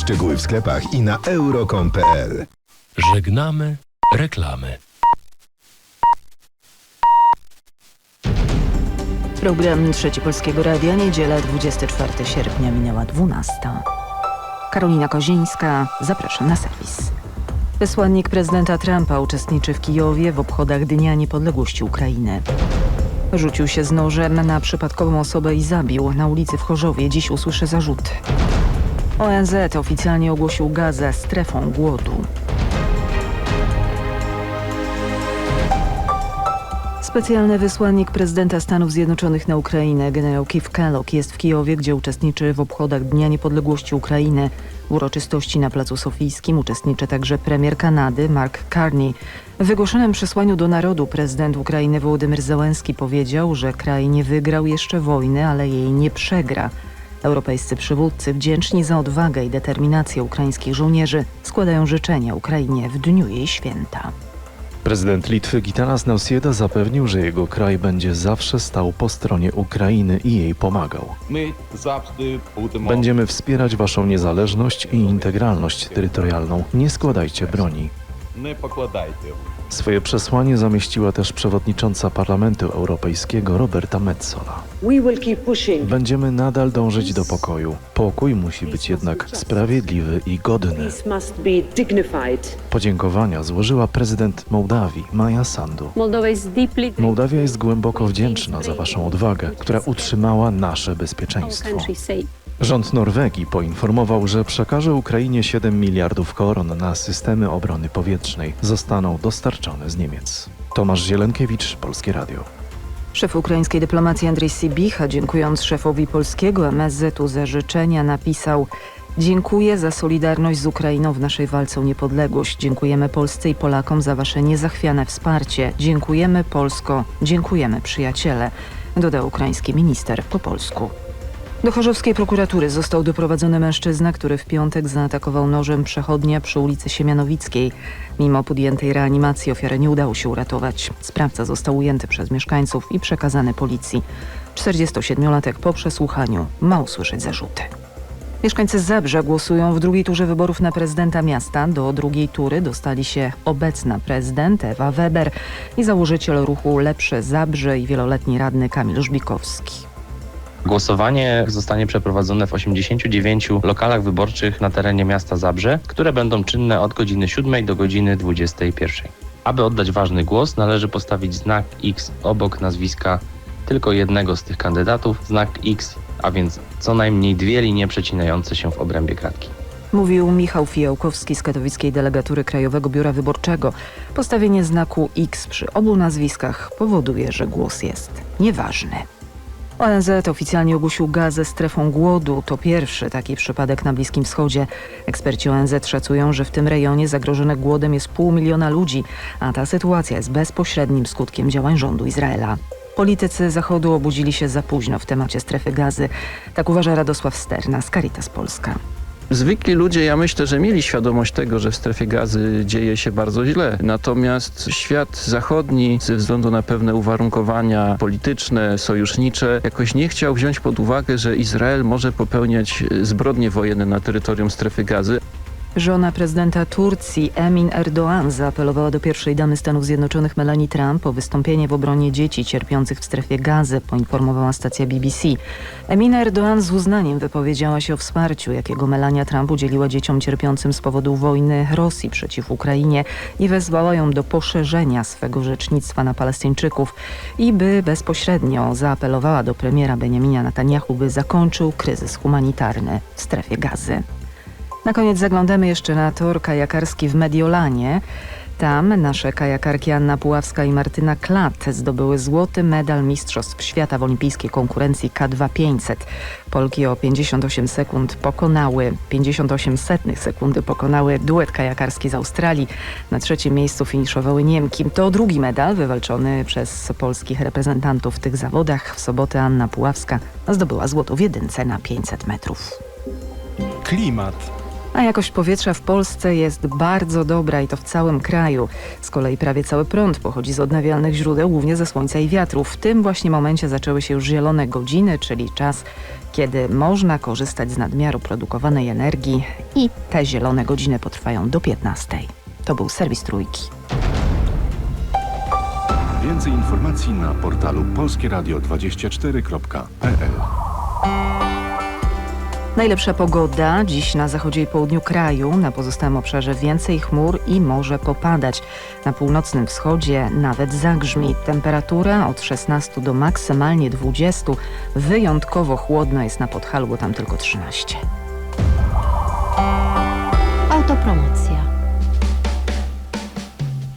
Szczegóły w sklepach i na euro.com.pl. Żegnamy reklamy. Program Trzeci Polskiego Radia, niedziela 24 sierpnia, minęła 12. Karolina Kozińska, zapraszam na serwis. Wysłannik prezydenta Trumpa uczestniczy w Kijowie w obchodach Dnia Niepodległości Ukrainy. Rzucił się z nożem na przypadkową osobę i zabił. Na ulicy w Chorzowie dziś usłyszy zarzuty. ONZ oficjalnie ogłosił Gazę strefą głodu. Specjalny wysłannik prezydenta Stanów Zjednoczonych na Ukrainę, generał Keith Kellogg, jest w Kijowie, gdzie uczestniczy w obchodach Dnia Niepodległości Ukrainy. W uroczystości na Placu Sofijskim uczestniczy także premier Kanady Mark Carney. W wygłoszonym przesłaniu do narodu prezydent Ukrainy Wołodymyr Zełenski powiedział, że kraj nie wygrał jeszcze wojny, ale jej nie przegra. Europejscy przywódcy wdzięczni za odwagę i determinację ukraińskich żołnierzy składają życzenia Ukrainie w dniu jej święta. Prezydent Litwy Gitanas Nausjeda zapewnił, że jego kraj będzie zawsze stał po stronie Ukrainy i jej pomagał. Będziemy wspierać waszą niezależność i integralność terytorialną. Nie składajcie broni. Swoje przesłanie zamieściła też przewodnicząca Parlamentu Europejskiego Roberta Metzola. We will keep pushing. Będziemy nadal dążyć do pokoju. Pokój musi być jednak sprawiedliwy i godny. Podziękowania złożyła prezydent Mołdawii Maja Sandu. Mołdawia jest głęboko wdzięczna za waszą odwagę, która utrzymała nasze bezpieczeństwo. Rząd Norwegii poinformował, że przekaże Ukrainie 7 miliardów koron na systemy obrony powietrznej. Zostaną dostarczone z Niemiec. Tomasz Zielenkiewicz, Polskie Radio. Szef ukraińskiej dyplomacji Andrzej Sibicha, dziękując szefowi polskiego MSZ-u za życzenia, napisał Dziękuję za solidarność z Ukrainą w naszej walce o niepodległość. Dziękujemy Polsce i Polakom za wasze niezachwiane wsparcie. Dziękujemy Polsko, dziękujemy przyjaciele, dodał ukraiński minister po polsku. Do chorzowskiej prokuratury został doprowadzony mężczyzna, który w piątek zaatakował nożem przechodnia przy ulicy Siemianowickiej. Mimo podjętej reanimacji ofiary nie udało się uratować. Sprawca został ujęty przez mieszkańców i przekazany policji. 47-latek po przesłuchaniu ma usłyszeć zarzuty. Mieszkańcy Zabrza głosują w drugiej turze wyborów na prezydenta miasta. Do drugiej tury dostali się obecna prezydent Ewa Weber i założyciel ruchu Lepsze Zabrze i wieloletni radny Kamil Żbikowski. Głosowanie zostanie przeprowadzone w 89 lokalach wyborczych na terenie miasta Zabrze, które będą czynne od godziny 7 do godziny 21. Aby oddać ważny głos, należy postawić znak X obok nazwiska tylko jednego z tych kandydatów, znak X, a więc co najmniej dwie linie przecinające się w obrębie kratki. Mówił Michał Fijałkowski z katowickiej delegatury Krajowego Biura Wyborczego. Postawienie znaku X przy obu nazwiskach powoduje, że głos jest nieważny. ONZ oficjalnie ogłosił Gazę strefą głodu. To pierwszy taki przypadek na Bliskim Wschodzie. Eksperci ONZ szacują, że w tym rejonie zagrożonych głodem jest pół miliona ludzi, a ta sytuacja jest bezpośrednim skutkiem działań rządu Izraela. Politycy Zachodu obudzili się za późno w temacie strefy gazy. Tak uważa Radosław Sterna z Caritas Polska. Zwykli ludzie, ja myślę, że mieli świadomość tego, że w strefie gazy dzieje się bardzo źle. Natomiast świat zachodni ze względu na pewne uwarunkowania polityczne, sojusznicze, jakoś nie chciał wziąć pod uwagę, że Izrael może popełniać zbrodnie wojenne na terytorium strefy gazy. Żona prezydenta Turcji Emin Erdoğan zaapelowała do pierwszej damy Stanów Zjednoczonych Melanie Trump o wystąpienie w obronie dzieci cierpiących w strefie gazy, poinformowała stacja BBC. Emina Erdoğan z uznaniem wypowiedziała się o wsparciu, jakiego Melania Trump udzieliła dzieciom cierpiącym z powodu wojny Rosji przeciw Ukrainie i wezwała ją do poszerzenia swego rzecznictwa na Palestyńczyków i by bezpośrednio zaapelowała do premiera Benjamina Netanyahu, by zakończył kryzys humanitarny w strefie gazy. Na koniec zaglądamy jeszcze na tor kajakarski w Mediolanie. Tam nasze kajakarki Anna Puławska i Martyna Klat zdobyły złoty medal Mistrzostw Świata w olimpijskiej konkurencji K2 500. Polki o 58 sekund pokonały, 58 setnych sekundy pokonały duet kajakarski z Australii. Na trzecim miejscu finiszowały Niemki. To drugi medal wywalczony przez polskich reprezentantów w tych zawodach. W sobotę Anna Puławska zdobyła złoto w jedynce na 500 metrów. Klimat. A jakość powietrza w Polsce jest bardzo dobra i to w całym kraju. Z kolei prawie cały prąd pochodzi z odnawialnych źródeł, głównie ze słońca i wiatru. W tym właśnie momencie zaczęły się już zielone godziny, czyli czas, kiedy można korzystać z nadmiaru produkowanej energii i te zielone godziny potrwają do 15. To był serwis Trójki. Więcej informacji na portalu polskieradio24.pl Najlepsza pogoda dziś na zachodzie i południu kraju, na pozostałym obszarze więcej chmur i może popadać. Na północnym wschodzie nawet zagrzmi. Temperatura od 16 do maksymalnie 20. Wyjątkowo chłodno jest na Podhalu, bo tam tylko 13. Autopromocja.